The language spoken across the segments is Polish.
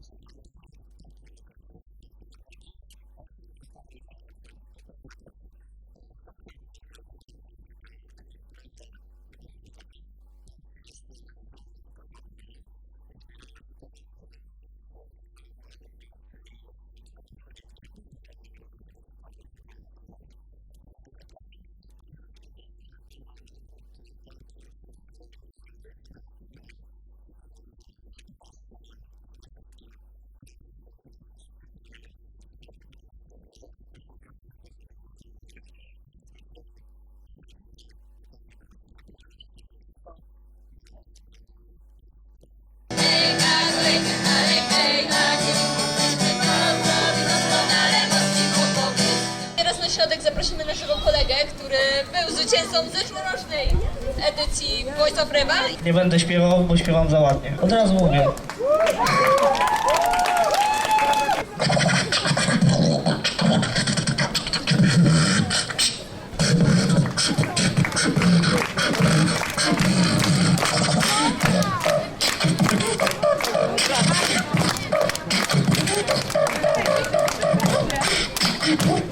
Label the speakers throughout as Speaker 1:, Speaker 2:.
Speaker 1: Thank you. Był zwycięzcą zeszłorocznej edycji Voice of Reval.
Speaker 2: Nie będę śpiewał, bo śpiewam za ładnie. Od razu mówię.
Speaker 1: I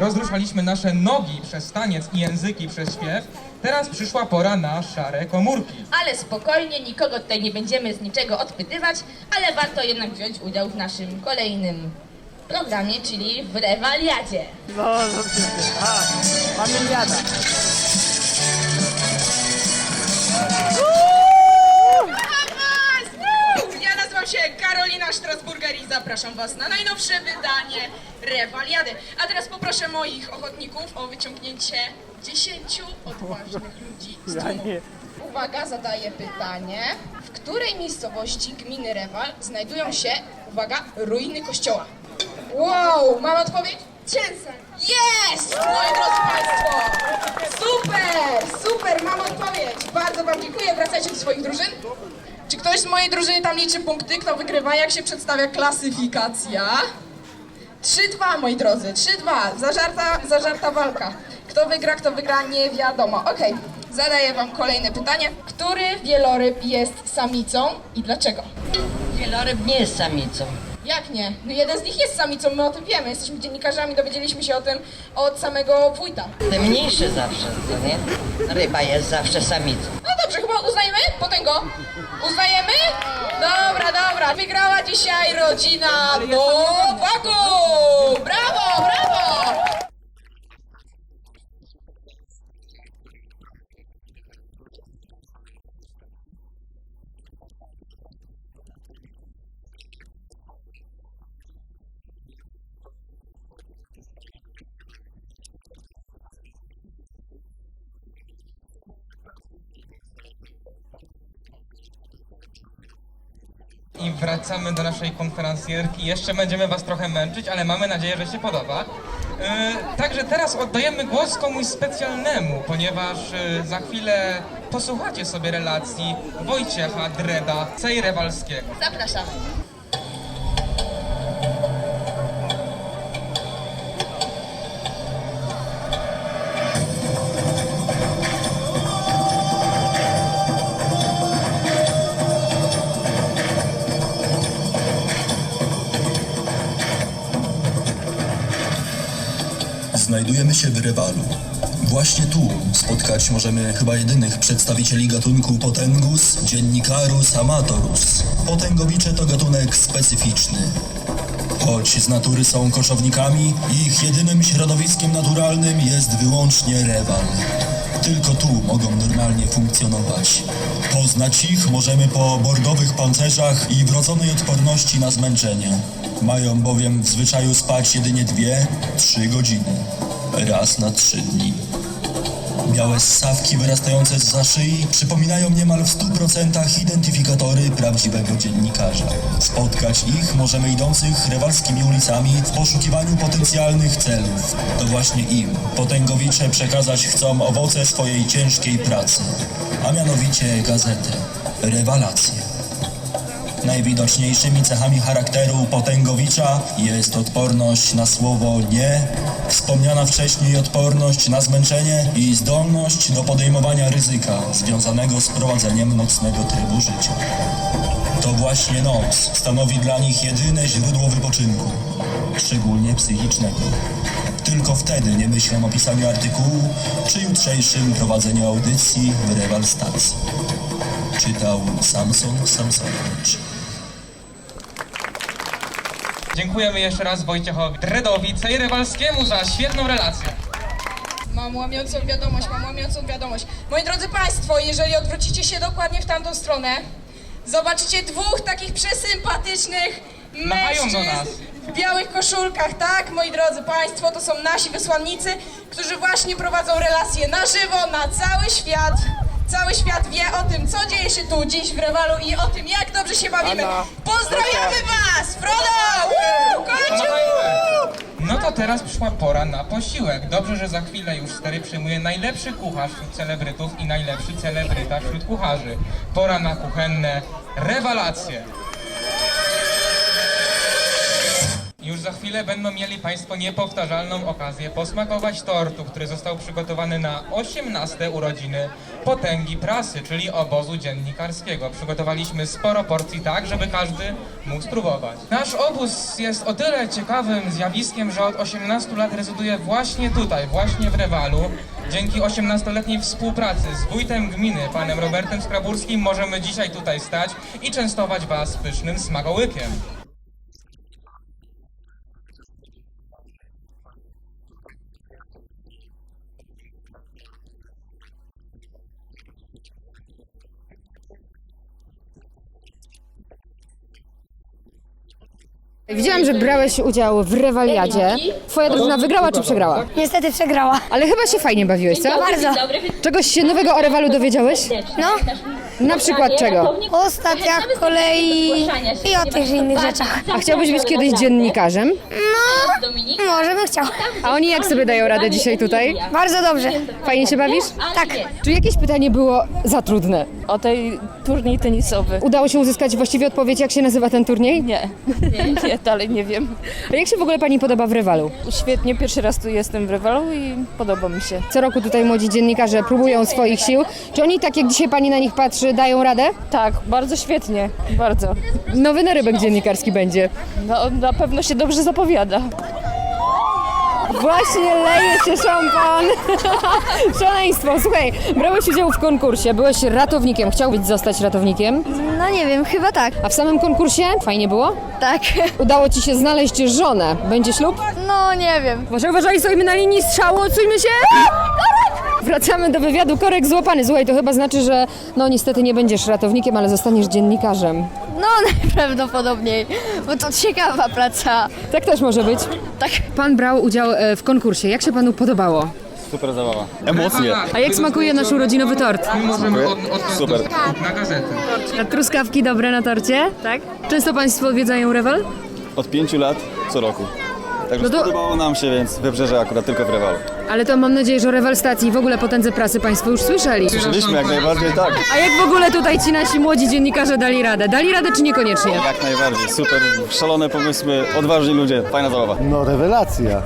Speaker 3: Rozruszaliśmy nasze nogi przez taniec i języki przez śpiew. Teraz przyszła pora na szare komórki.
Speaker 4: Ale spokojnie, nikogo tutaj nie będziemy z niczego odpytywać, ale warto jednak wziąć udział w naszym kolejnym programie, czyli w rewaliadzie.
Speaker 5: No, no, tak. Familiada.
Speaker 6: Zapraszam Was na najnowsze wydanie Rewaliady. A teraz poproszę moich ochotników o wyciągnięcie 10 odważnych ludzi z. Uwaga, zadaję pytanie. W której miejscowości gminy Rewal znajdują się, uwaga, ruiny kościoła? Wow, mam odpowiedź? Cięsem. Jest! Moi drodzy Państwo! Super, super, mam odpowiedź. Bardzo Wam dziękuję. Wracajcie do swoich drużyn. Czy ktoś z mojej drużyny tam liczy punkty? Kto wygrywa? Jak się przedstawia klasyfikacja? 3-2, moi drodzy, 3-2. Zażarta, zażarta walka. Kto wygra, kto wygra, nie wiadomo. Okej, zadaję wam kolejne pytanie. Który wieloryb jest samicą i dlaczego?
Speaker 7: Wieloryb nie jest samicą.
Speaker 6: Jak nie? No jeden z nich jest samicą, my o tym wiemy. Jesteśmy dziennikarzami, dowiedzieliśmy się o tym od samego wójta.
Speaker 7: Te mniejsze zawsze, to nie? Ryba jest zawsze samicą.
Speaker 6: No dobrze, chyba uznajemy? Potęgo? Uznajemy? Dobra, dobra. Wygrała dzisiaj rodzina Bobaku! Brawo, brawo!
Speaker 3: I wracamy do naszej konferencjerki. Jeszcze będziemy Was trochę męczyć, ale mamy nadzieję, że się podoba. Yy, także teraz oddajemy głos komuś specjalnemu, ponieważ yy, za chwilę posłuchacie sobie relacji Wojciecha Dreda Cejrewalskiego.
Speaker 4: Zapraszamy.
Speaker 8: Się w Rewalu. Właśnie tu spotkać możemy chyba jedynych przedstawicieli gatunku Potengus dziennikarus amatorus. Potęgowicze to gatunek specyficzny. Choć z natury są koszownikami, ich jedynym środowiskiem naturalnym jest wyłącznie rewal. Tylko tu mogą normalnie funkcjonować. Poznać ich możemy po bordowych pancerzach i wrodzonej odporności na zmęczenie. Mają bowiem w zwyczaju spać jedynie dwie, trzy godziny. Raz na trzy dni. Białe ssawki wyrastające z szyi przypominają niemal w 100% identyfikatory prawdziwego dziennikarza. Spotkać ich możemy idących rewalskimi ulicami w poszukiwaniu potencjalnych celów. To właśnie im potęgowicze przekazać chcą owoce swojej ciężkiej pracy, a mianowicie gazetę Rewalację. Najwidoczniejszymi cechami charakteru Potęgowicza jest odporność na słowo nie, wspomniana wcześniej odporność na zmęczenie i zdolność do podejmowania ryzyka związanego z prowadzeniem nocnego trybu życia. To właśnie noc stanowi dla nich jedyne źródło wypoczynku, szczególnie psychicznego. Tylko wtedy nie myślą o pisaniu artykułu czy jutrzejszym prowadzeniu audycji w rewal stacji. Czytał Samson Samsonowicz.
Speaker 3: Dziękujemy jeszcze raz Wojciechowi Dredowi Cejrewalskiemu za świetną relację.
Speaker 6: Mam łamiącą wiadomość, mam łamiącą wiadomość. Moi drodzy Państwo, jeżeli odwrócicie się dokładnie w tamtą stronę, zobaczycie dwóch takich przesympatycznych
Speaker 3: Machają do nas.
Speaker 6: mężczyzn w białych koszulkach, tak, moi drodzy Państwo, to są nasi wysłannicy, którzy właśnie prowadzą relacje na żywo, na cały świat. Cały świat wie o tym, co dzieje się tu dziś w Rewalu i o tym, jak dobrze się bawimy. Pozdrawiamy Was! Frodo! Woo! Kociu!
Speaker 3: No to teraz przyszła pora na posiłek. Dobrze, że za chwilę już stary przyjmuje najlepszy kucharz wśród celebrytów i najlepszy celebryta wśród kucharzy. Pora na kuchenne rewelacje. Już za chwilę będą mieli Państwo niepowtarzalną okazję posmakować tortu, który został przygotowany na 18 urodziny Potęgi Prasy, czyli obozu dziennikarskiego. Przygotowaliśmy sporo porcji tak, żeby każdy mógł spróbować. Nasz obóz jest o tyle ciekawym zjawiskiem, że od 18 lat rezyduje właśnie tutaj, właśnie w Rewalu. Dzięki 18-letniej współpracy z wójtem gminy, panem Robertem Skraburskim, możemy dzisiaj tutaj stać i częstować Was pysznym smakołykiem.
Speaker 9: Widziałam, że brałeś udział w rewaliadzie. Twoja drużyna wygrała czy przegrała?
Speaker 10: Niestety przegrała.
Speaker 9: Ale chyba się fajnie bawiłeś, co?
Speaker 10: Bardzo.
Speaker 9: Czegoś się nowego o rewalu dowiedziałeś?
Speaker 10: No,
Speaker 9: Na przykład czego?
Speaker 10: o stacjach kolei i o tych innych rzeczach.
Speaker 9: A chciałbyś być kiedyś dziennikarzem?
Speaker 10: No, może bym chciał.
Speaker 9: A oni jak sobie dają radę dzisiaj tutaj?
Speaker 10: Bardzo dobrze.
Speaker 9: Fajnie się bawisz?
Speaker 10: Tak.
Speaker 9: Czy jakieś pytanie było za trudne?
Speaker 11: O tej turniej tenisowy.
Speaker 9: Udało się uzyskać właściwie odpowiedź, jak się nazywa ten turniej?
Speaker 11: Nie, nie, dalej nie wiem.
Speaker 9: A jak się w ogóle pani podoba w rewalu?
Speaker 11: Świetnie, pierwszy raz tu jestem w Rewalu i podoba mi się.
Speaker 9: Co roku tutaj młodzi dziennikarze próbują swoich sił. Czy oni, tak jak dzisiaj pani na nich patrzy, dają radę?
Speaker 11: Tak, bardzo świetnie, bardzo.
Speaker 9: Nowy narybek dziennikarski będzie.
Speaker 11: No, na pewno się dobrze zapowiada.
Speaker 9: Właśnie leje się szampan. Szaleństwo. Słuchaj, brałeś udział w konkursie, byłeś ratownikiem. Chciałbyś zostać ratownikiem?
Speaker 10: No nie wiem, chyba tak.
Speaker 9: A w samym konkursie fajnie było?
Speaker 10: Tak.
Speaker 9: Udało ci się znaleźć żonę. Będzie ślub?
Speaker 10: No nie wiem.
Speaker 9: Uważaj, uważaj, stoimy na linii strzału, odsujmy się! Wracamy do wywiadu. Korek złapany. Słuchaj, to chyba znaczy, że no niestety nie będziesz ratownikiem, ale zostaniesz dziennikarzem.
Speaker 10: No najprawdopodobniej, bo to ciekawa praca.
Speaker 9: Tak też może być.
Speaker 10: Tak.
Speaker 9: Pan brał udział e, w konkursie. Jak się panu podobało?
Speaker 12: Super zabawa. Emocje.
Speaker 9: A jak smakuje nasz urodzinowy tort?
Speaker 3: My możemy od, od
Speaker 12: Super.
Speaker 3: na gazetę.
Speaker 9: A truskawki dobre na torcie? Tak. Często Państwo odwiedzają rewel?
Speaker 12: Od pięciu lat co roku. Także
Speaker 9: No to-
Speaker 12: spodobało nam się, więc wybrzeże akurat tylko w Rewalu.
Speaker 9: Ale to mam nadzieję, że o rewel stacji i w ogóle potędze prasy Państwo już słyszeli.
Speaker 12: Słyszeliśmy jak najbardziej tak.
Speaker 9: A jak w ogóle tutaj ci nasi młodzi dziennikarze dali radę? Dali radę czy niekoniecznie?
Speaker 12: Jak najbardziej. Super. Szalone pomysły, odważni ludzie. Fajna zabawa.
Speaker 5: No rewelacja.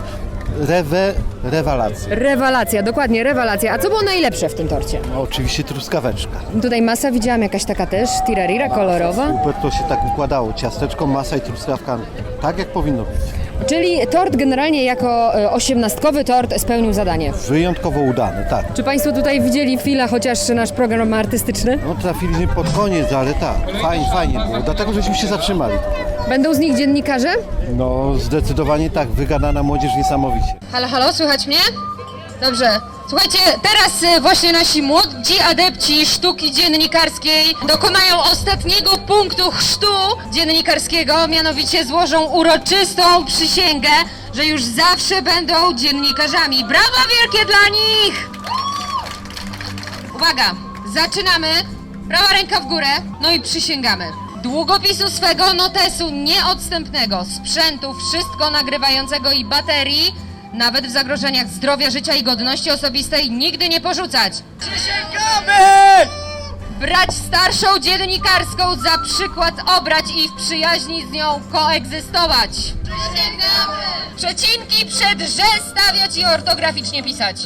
Speaker 5: Rewe, rewelacja.
Speaker 9: Rewelacja, dokładnie, rewelacja. A co było najlepsze w tym torcie?
Speaker 5: No, oczywiście truskaweczka.
Speaker 9: Tutaj masa widziałam jakaś taka też, tirarira, kolorowa.
Speaker 5: Super to się tak układało. Ciasteczko, masa i truskawka. Tak jak powinno być.
Speaker 9: Czyli tort generalnie jako e, osiemnastkowy tort spełnił zadanie.
Speaker 5: Wyjątkowo udany, tak.
Speaker 9: Czy Państwo tutaj widzieli chwilę chociaż nasz program artystyczny?
Speaker 5: No trafiliśmy pod koniec, ale tak, fajnie, fajnie było. Dlatego żeśmy się zatrzymali.
Speaker 9: Będą z nich dziennikarze?
Speaker 5: No zdecydowanie tak, wygadana młodzież niesamowicie.
Speaker 9: Halo, halo, słychać mnie? Dobrze. Słuchajcie, teraz e, właśnie nasi młodzi adepci sztuki dziennikarskiej dokonają ostatniego punktu chrztu dziennikarskiego, mianowicie złożą uroczystą przysięgę, że już zawsze będą dziennikarzami. Brawa wielkie dla nich! Uwaga, zaczynamy. Prawa ręka w górę, no i przysięgamy. Długopisu swego, notesu nieodstępnego, sprzętu, wszystko nagrywającego i baterii, nawet w zagrożeniach zdrowia, życia i godności osobistej nigdy nie porzucać. Przysięgamy! Brać starszą dziennikarską za przykład obrać i w przyjaźni z nią koegzystować. Przysięgamy! Przecinki przed że stawiać i ortograficznie pisać.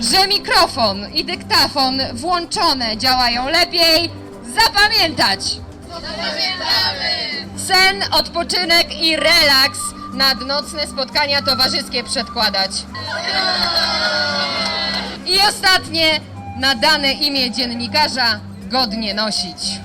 Speaker 9: Że mikrofon i dyktafon włączone działają lepiej, zapamiętać. Sen, odpoczynek i relaks nad nocne spotkania towarzyskie przedkładać. I ostatnie, na dane imię dziennikarza godnie nosić.